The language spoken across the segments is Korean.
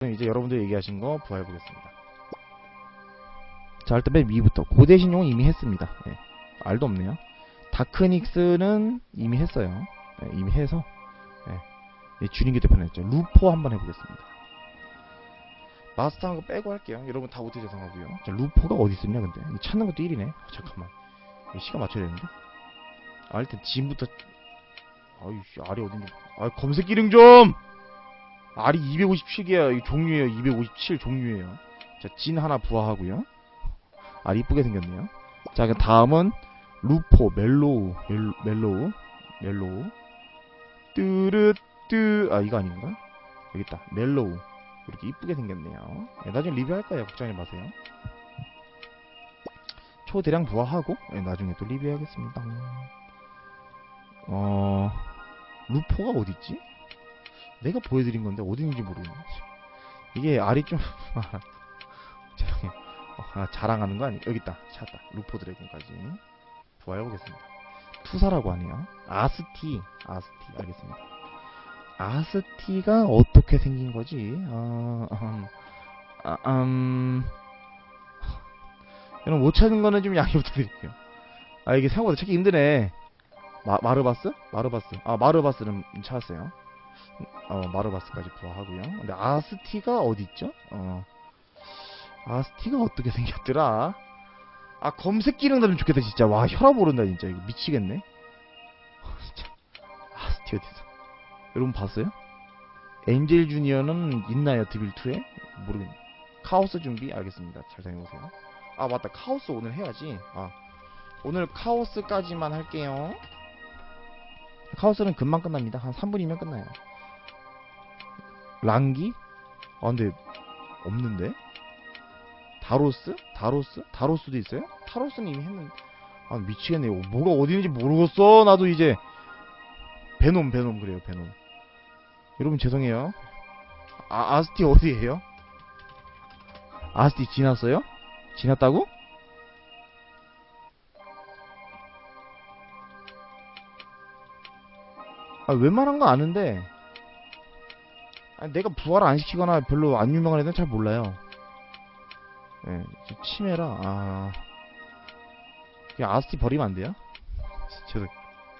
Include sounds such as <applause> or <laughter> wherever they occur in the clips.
그럼 이제 여러분들 얘기하신 거 부활해보겠습니다. 자, 일단 맨 위부터. 고대 신용은 이미 했습니다. 예. 알도 없네요. 다크닉스는 이미 했어요. 예, 이미 해서. 예. 예, 줄임기 때문에 했죠. 루포 한번 해보겠습니다. 마스터 한 거 빼고 할게요. 여러분 다 못해 죄송하고요. 자, 루포가 어디 있었냐, 근데. 찾는 것도 1이네. 아, 잠깐만. 시간 맞춰야 되는데. 아, 일단 지금부터. 아이씨, 알이 어딘지. 아, 검색 기능 좀! 알이 257개야. 이 종류예요. 257 종류예요. 자, 진 하나 부화하고요. 알 이쁘게 생겼네요. 자, 그 다음은 루포, 멜로우, 멜, 멜로우, 멜로우. 뚜르뚜, 아, 이거 아닌가? 여기 있다. 멜로우. 이렇게 이쁘게 생겼네요. 네, 나중에 리뷰할 거예요. 걱정하지 마세요. 초대량 부화하고, 네, 나중에 또 리뷰하겠습니다. 어, 루포가 어딨지? 내가 보여드린 건데 어딘지 모르겠네. 이게 알이 좀 <laughs> 죄송해요. 어, 아, 자랑하는 거 아니? 여기 있다. 찾았다. 루포 드래곤까지 부활해보겠습니다. 투사라고 하네요. 아스티, 아스티 알겠습니다. 아스티가 어떻게 생긴 거지? 아, 음, 아, 음, 여러분 못 찾은 거는 좀 양해 부탁드릴게요. 아 이게 생각보다 찾기 힘드네. 마, 마르바스? 마르바스. 아 마르바스는 찾았어요. 어, 마르바스까지 부화하고요. 근데 아스티가 어디 있죠? 어, 아스티가 어떻게 생겼더라? 아 검색 기능 나면 좋겠다 진짜. 와 혈압 오른다 진짜 이거 미치겠네. 진짜 아스티 어디서? 여러분 봤어요? 엔젤 주니어는 있나요 드빌 2에? 모르겠네. 카오스 준비 알겠습니다. 잘 다녀오세요. 아 맞다 카오스 오늘 해야지. 아 오늘 카오스까지만 할게요. 카오스는 금방 끝납니다. 한 3분이면 끝나요. 랑기? 아 근데 없는데? 다로스? 다로스? 다로스도 있어요? 타로스는 이미 했는데 아 미치겠네 이거 뭐가 어디 있는지 모르겠어 나도 이제 베놈 베놈 그래요 베놈 여러분 죄송해요 아 아스티 어디에요? 아스티 지났어요? 지났다고? 아 웬만한 거 아는데 아니, 내가 부활 안 시키거나 별로 안 유명한 애들은 잘 몰라요. 예, 저 치매라, 아. 그냥 아스티 버리면 안 돼요? <laughs> 죄송,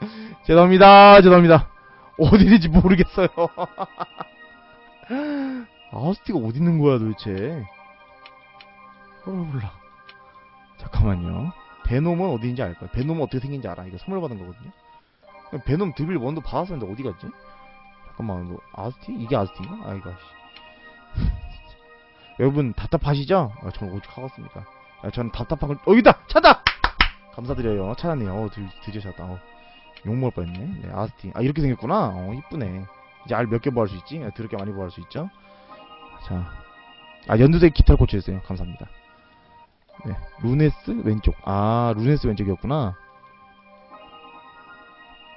<laughs> 죄송합니다, 죄송합니다. 어디 있는지 모르겠어요. <laughs> 아스티가 어디 있는 거야, 도대체. 몰라, 몰라. 잠깐만요. 베놈은 어디 있는지 알 거야. 베놈은 어떻게 생긴지 알아. 이거 선물 받은 거거든요. 베놈 드빌 원도 받았었는데 어디 갔지? 잠깐만, 뭐, 아스티? 이게 아스티인가? 아, 이거, 씨. <laughs> 여러분, 답답하시죠? 아, 저는 오죽하겠습니까? 아, 저는 답답한 걸, 어, 여기다! 찾다! 감사드려요. 찾았네요. 어, 드, 드디어 찾았다. 어, 욕먹을 뻔 했네. 네, 아스티. 아, 이렇게 생겼구나. 어, 이쁘네. 이제 알 몇개 모할 수 있지? 아, 드럽게 많이 모할 수 있죠? 자. 아, 연두색 깃털 고쳐주세요. 감사합니다. 네. 루네스 왼쪽. 아, 루네스 왼쪽이었구나.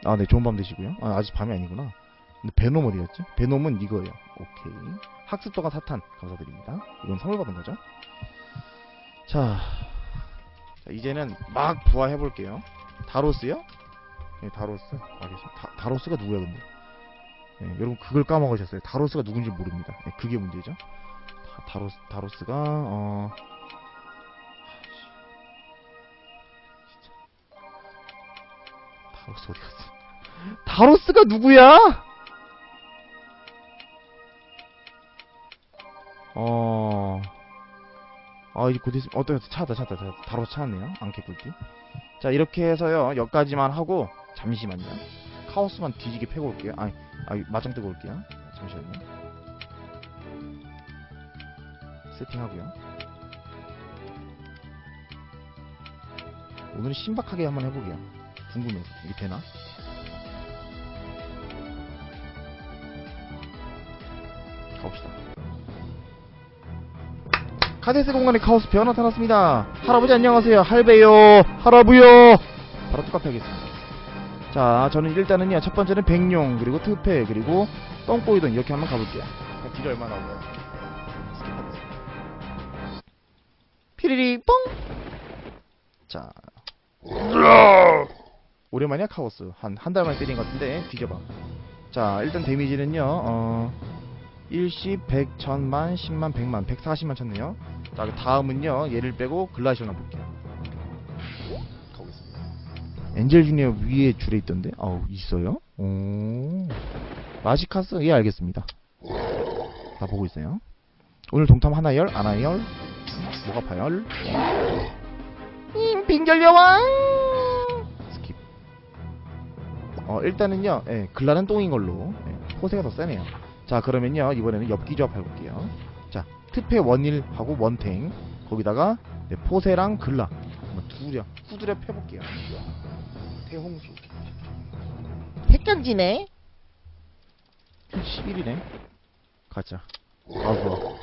아, 네. 좋은 밤 되시고요. 아, 아직 밤이 아니구나. 근데 베놈 어디였지? 베놈은 이거예요. 오케이. 학습도가 사탄 감사드립니다. 이건 선물 받은 거죠. 자, 자 이제는 막 부화해 볼게요. 다로스요? 네, 다로스. 알겠습니다. 다, 다로스가 누구야 근데? 네, 여러분 그걸 까먹으셨어요. 다로스가 누군지 모릅니다. 네, 그게 문제죠. 다, 다로스 다로스가 어 다로스 어디 갔어? 다로스가 누구야? 어. 아, 이제 곧 있으면, 어떤, 찾았다, 찾았다, 찾았다. 바로 찾았네요. 안개 굵기. 자, 이렇게 해서요, 여기까지만 하고, 잠시만요. 카오스만 뒤지게 패고 올게요. 아니, 아, 맞짱 뜨고 올게요. 잠시만요. 세팅하고요. 오늘은 신박하게 한번 해보게요. 궁금해서. 이게 되나? 가봅시다. 카데스 공간에 카오스 배어 나타났습니다. 할아버지 안녕하세요. 할배요. 할아부요. 바로 똑같이 하겠습니다. 자, 저는 일단은요. 첫 번째는 백룡, 그리고 트페, 그리고 똥꼬이돈 이렇게 한번 가볼게요. 딜이 얼마나 나올까요? 스킵하겠습니다. 피리리 뽕! 자. 오랜만이야 카오스. 한, 한 달 만에 때린 것 같은데, 뒤져봐. 자, 일단 데미지는요, 어, 일십, 백, 천만, 십만, 백만, 백사십만 쳤네요. 자, 그 다음은요. 얘를 빼고 글라시오나 볼게요. 가보겠습니다. 엔젤 주니어 위에 줄에 있던데? 아우, 있어요? 오. 마지카스? 예, 알겠습니다. 다 보고 있어요. 오늘 동탐 하나 열, 안 하나 열, 뭐가 파열? 임, 빙결 여왕! 스킵. 어, 일단은요, 예, 글라는 똥인 걸로. 예, 포세가 더 세네요. 자, 그러면요, 이번에는 엽기 조합 해볼게요. 자, 특패 원일하고 원탱. 거기다가, 네, 포세랑 글라. 두려, 후드려 펴볼게요. 대홍수. 핵견지네? 11이네. 가자. 아구.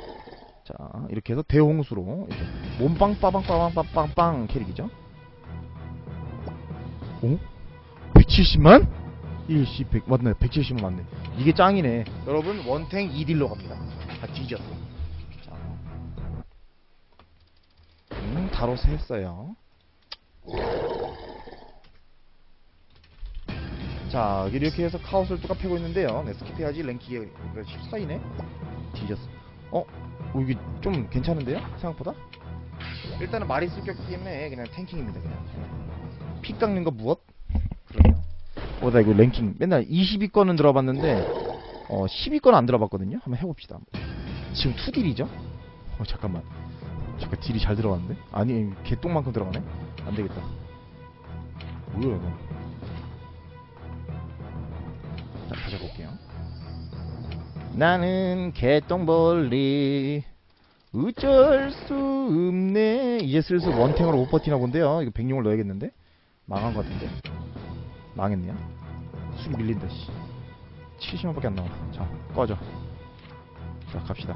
자, 이렇게 해서 대홍수로 이렇게 몸빵 빠방 빠방 빠빵빵 캐릭이죠. 오? 170만? 일시 100 맞네. 170만 맞네. 이게 짱이네. 여러분 원탱 2딜로 갑니다. 다 뒤졌어. 음, 다로스 했어요. 자, 이렇게 해서 카오스를 뚜까 패고 있는데요. 네, 스킵해야지 랭킹이 14이네. 뒤졌어. 어? 어, 이게 좀 괜찮은데요? 생각보다? 일단은 말이 습격기 때문에 그냥 탱킹입니다 그냥 픽 깎는 거 무엇? 그러네요 어, 나 이거 랭킹 맨날 20위권은 들어봤는데 어 10위권 안 들어봤거든요 한번 해봅시다 지금 2딜이죠? 어 잠깐만 잠깐 딜이 잘 들어갔는데? 아니 개똥만큼 들어가네? 안되겠다. 뭐야 이거? 자 다시 해볼게요. 나는 개똥벌리. 어쩔 수 없네. 이제 슬슬 원탱으로 못 버티나 본데요. 이거 백룡을 넣어야겠는데? 망한 것 같은데. 망했네요 수비 밀린다 씨. 70만밖에 안 나와 자 꺼져. 자 갑시다.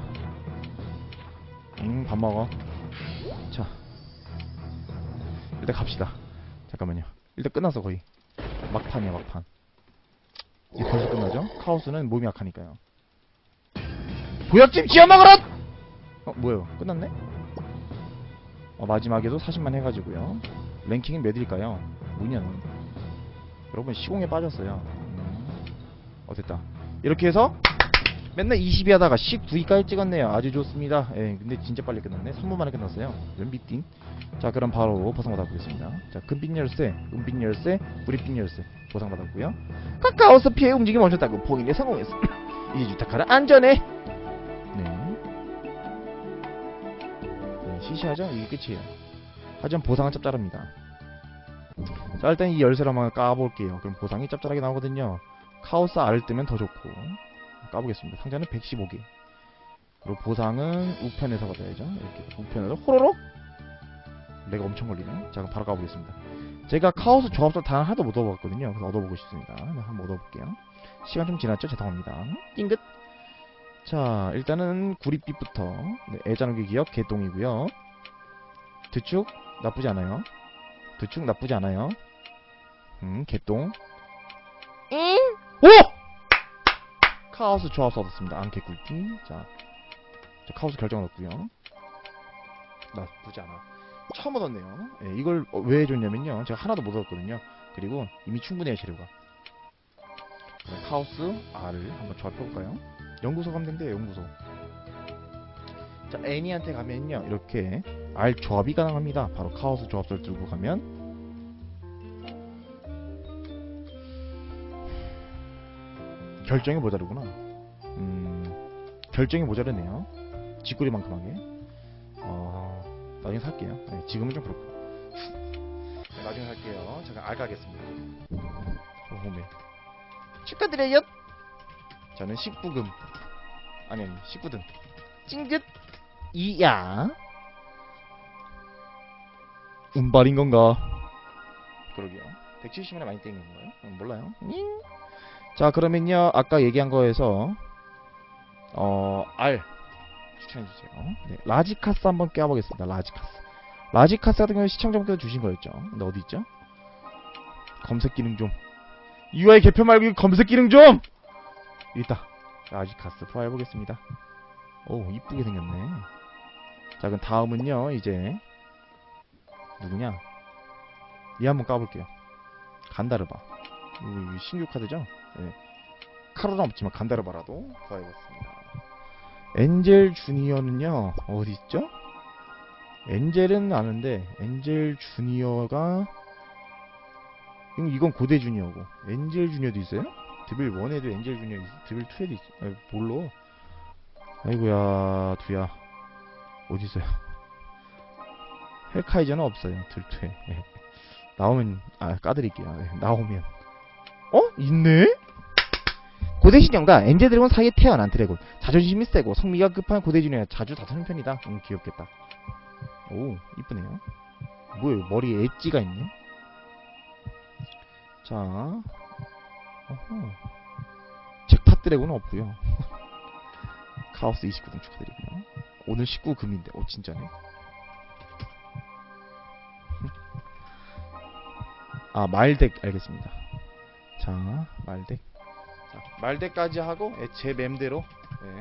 응 밥 먹어 자 일단 갑시다 잠깐만요 일단 끝났어 거의 막판이야 막판 이게 벌써 끝나죠? 카오스는 몸이 약하니까요 보약집 지어먹어라! 어 뭐예요? 끝났네? 어, 마지막에도 40만 해가지고요 랭킹은 몇일까요? 뭐냐 너 여러분 시공에 빠졌어요 음. 어 됐다 이렇게 해서 맨날 20위 하다가 19위까지 찍었네요 아주 좋습니다 예 근데 진짜 빨리 끝났네 20만에 끝났어요 연비띵 자 그럼 바로 보상 받아 보겠습니다 자 금빛 열쇠 은빛 열쇠 구릿빛 열쇠 보상 받았고요 카카오스 피해 움직임 멈췄다고 봉인에 성공했어 <coughs> 이제 유타카라 안전해 네. 네, 시시하죠? 이게 끝이에요. 하지만 보상은 짭짤합니다. 자, 일단 이 열쇠를 한번 까볼게요. 그럼 보상이 짭짤하게 나오거든요. 카오스 R을 뜨면 더 좋고. 까보겠습니다. 상자는 115개. 그리고 보상은 우편에서 받아야죠. 이렇게 우편에서 호로록! 내가 엄청 걸리네. 자, 그럼 바로 까보겠습니다. 제가 카오스 조합설 단 하나도 못 얻어봤거든요. 그래서 얻어보고 싶습니다. 네, 한번 얻어볼게요. 시간 좀 지났죠? 죄송합니다. 띵긋! 자, 일단은 구릿빛부터 네, 애자누기 기억 개똥이고요. 드축 나쁘지 않아요. 드축 나쁘지 않아요. 음, 개똥. 응? 오! 카오스 조합 얻었습니다. 안개 꿀띠. 자, 자, 카오스 결정 얻었고요. 나쁘지 않아. 처음 얻었네요. 예, 이걸 어, 왜 해줬냐면요. 제가 하나도 못 얻었거든요. 그리고 이미 충분해요, 재료가. 네, 카오스 R을 한번 조합해볼까요? 연구소 가면 된대요 연구소 자 애니한테 가면요 이렇게 R 조합이 가능합니다 바로 카오스 조합설 들고 가면 결정이 모자르구나. 음 결정이 모자르네요. 쥐꼬리만큼 하게. 어 나중에 살게요. 네, 지금은 좀 그렇고. 네, 나중에 살게요. 제가 R 가겠습니다. 호호메. 축하드려요. 저는 19금. 아니 아니 19등 찡긋 이야. 운발인 건가? 그러게요. 170만에 많이 땡긴 건가요? 음, 몰라요. 잉. 자 그러면요 아까 얘기한 거에서 어 R 추천해주세요 네, 라지카스 한번 깨워보겠습니다 라지카스 라지카스 같은 경우는 시청자분께서 주신 거였죠 근데 어디 있죠? 검색 기능 좀 UI 개표 말고 검색 기능 좀 있다. 아지카스 포화해보겠습니다. 오, 이쁘게 생겼네. 자, 그럼 다음은요, 이제, 누구냐? 얘 한번 까볼게요. 간다르바. 이거 신규 카드죠? 네. 카로는 없지만 간다르바라도 구해봤습니다. 엔젤 주니어는요 어디 있죠? 엔젤은 아는데 엔젤 주니어가 이건- 고대 주니어고 엔젤 주니어도 있어요? 드빌 1에도 엔젤 주니어 있, 드빌 2에도 있어 아, 뭘로 아이고야 두야 어디 있어요? 헬카이저는 없어요 들투에 예. 나오면 아 까드릴게요 예, 나오면 어? 있네? 고대 신형과 엔젤 드래곤 사이에 태어난 드래곤. 자존심이 세고 성미가 급한 고대 주니어 자주 다투는 편이다. 음 귀엽겠다. 오 이쁘네요. 뭐예요? 머리에 엣지가 있네? 자 어허. 잭팟 드래곤은 없고요. <laughs> 카오스 29등 축하드리고요. 오늘 19금인데 오 진짜네? 아 말덱. 알겠습니다. 자 말덱. 자 말덱까지 하고 예, 제 맴대로 예,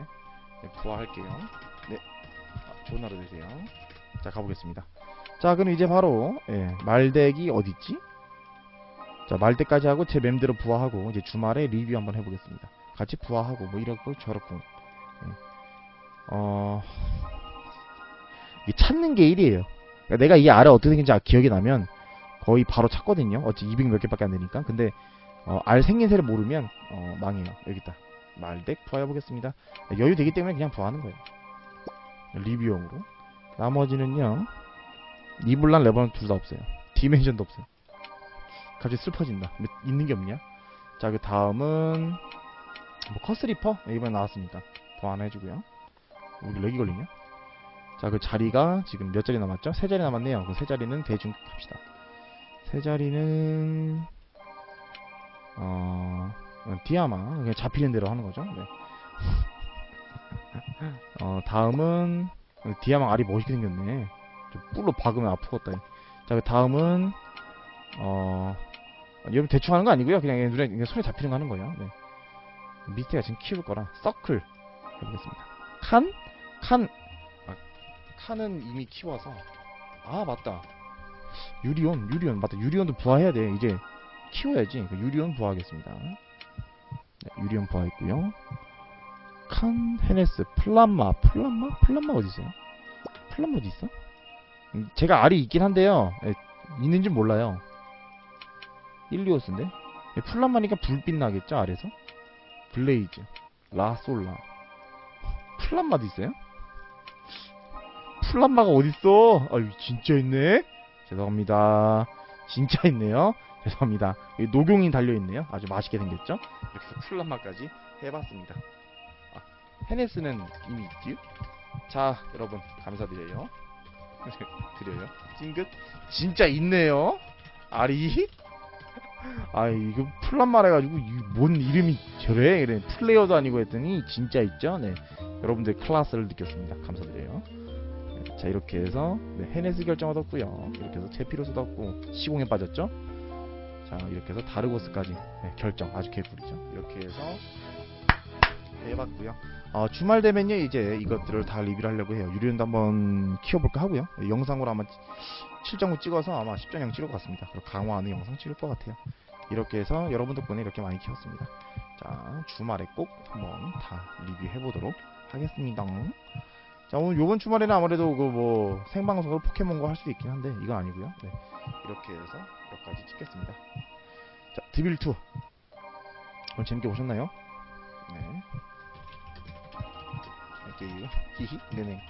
예, 부화할게요. 네. 아, 좋은 하루 되세요. 자 가보겠습니다. 자 그럼 이제 바로 예, 말덱이 어딨지? 자 말덱까지 하고 제 맴대로 부화하고 이제 주말에 리뷰 한번 해보겠습니다. 같이 부화하고 뭐 이렇고 저렇고. 예. 어 찾는 게 일이에요. 그러니까 내가 이 알을 어떻게 생긴지 아- 기억이 나면 거의 바로 찾거든요. 어찌 200 몇 개밖에 안 되니까. 근데 어, 알 생긴새를 모르면 어, 망해요. 여기 있다. 말덱 부화해보겠습니다. 여유 되기 때문에 그냥 부화하는 거예요. 리뷰용으로. 나머지는요 니블란 레버넌 둘 다 없어요. 디멘션도 없어요. 갑자기 슬퍼진다. 뭐 있는 게 없냐? 자 그 다음은 뭐 커스리퍼? 네, 이번에 나왔으니까 더 하나 해주고요. 여기 렉이 걸리냐? 자 그 자리가 지금 몇 자리 남았죠? 세 자리 남았네요. 그 세 자리는 대충 합시다. 세 자리는 어 어, 디아마 그냥 잡히는 대로 하는 거죠. 네. <laughs> 어 다음은 어, 디아마 알이 멋있게 생겼네. 좀 뿔로 박으면 아프겠다. 자 그 다음은 어 여러분 대충 하는 거 아니고요. 그냥 얘 눈에 그냥 손에 잡히는 거 하는 거예요. 네. 미스테가 지금 키울 거라. 서클. 해보겠습니다. 칸? 칸. 아, 칸은 이미 키워서. 아 맞다. 유리온 유리온. 맞다. 유리온도 부화해야 돼 이제 키워야지. 그 유리온 부화하겠습니다. 네, 유리온 부화했고요. 칸 헤네스 플람마. 플람마? 플람마 어디 있어요? 플람마 어디 있어? 음, 제가 알이 있긴 한데요. 예, 있는지 몰라요. 일리오스인데? 예, 플람마니까 불빛 나겠죠 아래서? 블레이즈. 라솔라. 플람마도 있어요? 플람마가 어딨어? 아유 진짜 있네? 죄송합니다. 진짜 있네요 죄송합니다. 녹용이 달려있네요. 아주 맛있게 생겼죠? 이렇게 해서 플람마까지 해봤습니다. 아, 헤네스는 이미 있지요 자 여러분 감사드려요. <laughs> 드려요. 찡긋? 진짜 있네요? 아리? <laughs> 아 이거 플란말 해가지고 이뭔 이름이 저래? 이래. 플레이어도 아니고 했더니 진짜 있죠? 네. 여러분들 클라스를 느꼈습니다. 감사드려요. 네, 자 이렇게 해서 네, 헤네스 결정 얻었고요. 이렇게 해서 제피로스도 얻고 시공에 빠졌죠 자 이렇게 해서 다르고스까지 네, 결정 아주 개꿀이죠. 이렇게 해서 해봤고요. 어, 주말 되면요 이제 이것들을 다 리뷰를 하려고 해요. 유리온도 한번 키워볼까 하고요. 네, 영상으로 아마 7.9 찍어서 아마 10전형 찍을 것 같습니다. 그리고 강화하는 영상 찍을 것 같아요. 이렇게 해서 여러분 덕분에 이렇게 많이 키웠습니다. 자 주말에 꼭 한번 다 리뷰해 보도록 하겠습니다 자 오늘 요번 주말에는 아무래도 그 뭐 생방송으로 포켓몬고 할 수도 있긴 한데 이건 아니고요. 네, 이렇게 해서 몇 가지 찍겠습니다. 자 드빌2 오늘 재밌게 보셨나요? 네. 이렇게 히히 네네.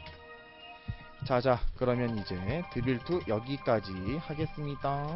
자자 그러면 이제 드빌2 여기까지 하겠습니다